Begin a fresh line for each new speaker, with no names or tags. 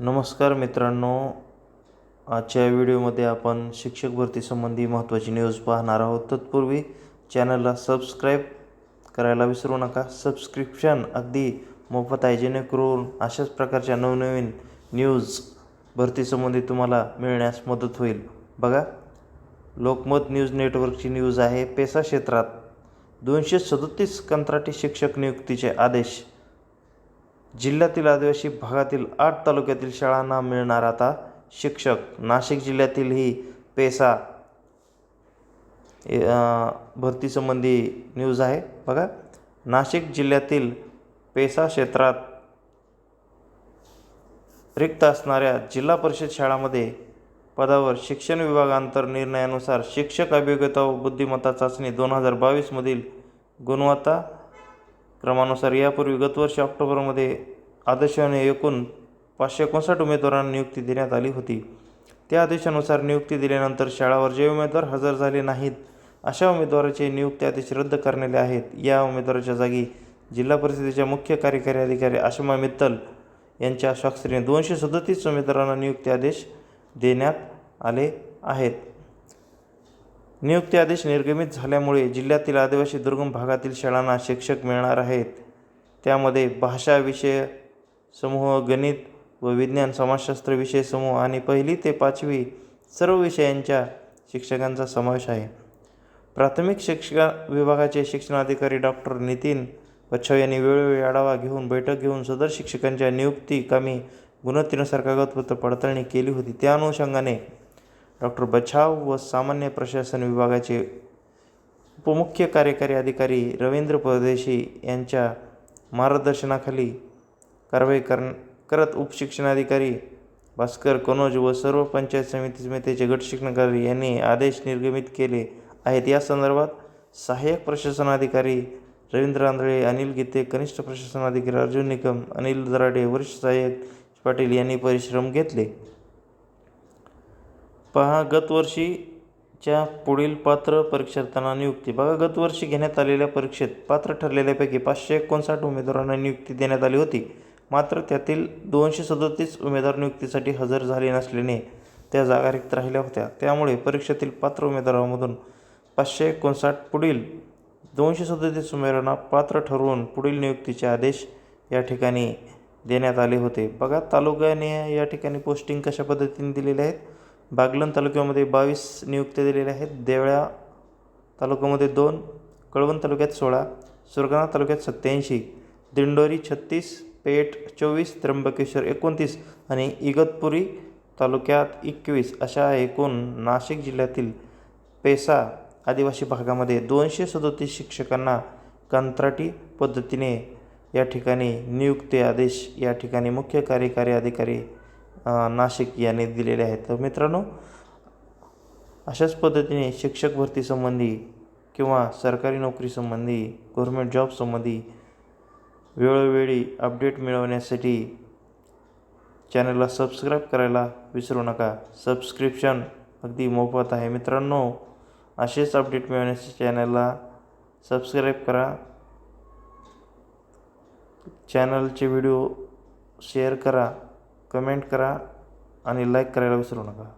नमस्कार मित्रांनो आजच्या व्हिडिओमध्ये आपण शिक्षक भरतीसंबंधी महत्त्वाची न्यूज पाहणार आहोत. तत्पूर्वी चॅनलला सबस्क्राईब करायला विसरू नका. सबस्क्रिप्शन अगदी मोफत आहे जेणेकरून अशाच प्रकारच्या नवनवीन न्यूज भरतीसंबंधी तुम्हाला मिळण्यास मदत होईल. बघा लोकमत न्यूज नेटवर्कची न्यूज आहे. पेसा क्षेत्रात दोनशे सदतीस कंत्राटी शिक्षक नियुक्तीचे आदेश जिल्ह्यातील आदिवासी भागातील आठ तालुक्यातील शाळांना मिळणार आता शिक्षक. नाशिक जिल्ह्यातील ही पेसा भरतीसंबंधी न्यूज आहे. बघा नाशिक जिल्ह्यातील पेसा क्षेत्रात रिक्त असणाऱ्या जिल्हा परिषद शाळांमध्ये पदावर शिक्षण विभागांतर निर्णयानुसार शिक्षक अभियोग्यता व बुद्धिमत्ता चाचणी दोन हजार बावीसमधील गुणवत्ता क्रमानुसार यापूर्वी गतवर्षी ऑक्टोबरमध्ये आदेशाने एकूण पाचशे एकोणसाठ उमेदवारांना नियुक्ती देण्यात आली होती. त्या आदेशानुसार नियुक्ती दिल्यानंतर शाळावर जे उमेदवार हजर झाले नाहीत अशा उमेदवाराचे नियुक्ती आदेश रद्द करण्यात आहेत. या उमेदवाराच्या जागी जिल्हा परिषदेच्या मुख्य कार्यकारी अधिकारी आशिमा मित्तल यांच्या स्वाक्षरीने दोनशे सदतीस उमेदवारांना नियुक्ती आदेश देण्यात आले आहेत. नियुक्ती आदेश निर्गमित झाल्यामुळे जिल्ह्यातील आदिवासी दुर्गम भागातील शाळांना शिक्षक मिळणार आहेत. त्यामध्ये भाषा विषय समूह गणित व विज्ञान समाजशास्त्र विषय समूह आणि पहिली ते पाचवी सर्व विषयांच्या शिक्षकांचा समावेश आहे. प्राथमिक शिक्षण विभागाचे शिक्षणाधिकारी डॉक्टर नितीन वच्छव यांनी वेळोवेळी आढावा घेऊन बैठक घेऊन सदर शिक्षकांच्या नियुक्ती कामी गुणवत्तेनुसार कागदपत्र पडताळणी केली होती. त्या अनुषंगाने डॉक्टर बछाव व सामान्य प्रशासन विभागाचे उपमुख्य कार्यकारी अधिकारी रवींद्र परदेशी यांच्या मार्गदर्शनाखाली कारवाई कर करत उपशिक्षणाधिकारी भास्कर कनोज व सर्व पंचायत समिती समितीचे गट शिक्षणाधिकारी यांनी आदेश निर्गमित केले आहेत. या संदर्भात सहाय्यक प्रशासनाधिकारी रवींद्र आंधळे अनिल गीते कनिष्ठ प्रशासनाधिकारी अर्जुन निकम अनिल दराडे वरिष्ठ सहाय्यक पाटील यांनी परिश्रम घेतले. पहा गतवर्षीच्या पुढील पात्र परीक्षार्थ्यांना नियुक्ती. बघा गतवर्षी घेण्यात आलेल्या परीक्षेत पात्र ठरलेल्यापैकी पाचशे एकोणसाठ उमेदवारांना नियुक्ती देण्यात आली होती. मात्र त्यातील दोनशे सदतीस उमेदवार नियुक्तीसाठी हजर झाले नसल्याने त्या जागा रिक्त राहिल्या होत्या. त्यामुळे परीक्षेतील पात्र उमेदवारांमधून पाचशे एकोणसाठ पुढील दोनशे सदतीस उमेदवारांना पात्र ठरवून पुढील नियुक्तीचे आदेश या ठिकाणी देण्यात आले होते. बघा तालुक्याने या ठिकाणी पोस्टिंग कशा पद्धतीने दिलेले आहेत? बागलन तालुक्यामध्ये बावीस नियुक्त्या दिलेल्या आहेत. देवळा तालुक्यामध्ये दोन कळवण तालुक्यात सोळा सुरगाणा तालुक्यात सत्याऐंशी दिंडोरी छत्तीस पेठ चोवीस त्र्यंबकेश्वर एकोणतीस आणि इगतपुरी तालुक्यात एकवीस अशा एकूण नाशिक जिल्ह्यातील पेसा आदिवासी भागामध्ये दोनशे सदोतीस शिक्षकांना कंत्राटी पद्धतीने या ठिकाणी नियुक्ती आदेश या ठिकाणी मुख्य कार्यकारी अधिकारी नाशिक यांनी दिलेले आहेत. तर मित्रांनो अशाच पद्धतीने शिक्षक भरतीसंबंधी किंवा सरकारी नोकरीसंबंधी गव्हर्मेंट जॉबसंबंधी वेळोवेळी अपडेट मिळवण्यासाठी चॅनलला सबस्क्राईब करायला विसरू नका. सबस्क्रिप्शन अगदी मोफत आहे. मित्रांनो असेच अपडेट मिळवण्यासाठी चॅनलला सबस्क्राईब करा. चॅनलचे व्हिडिओ शेअर करा. कमेंट करा आणि लाईक करायला विसरू नका.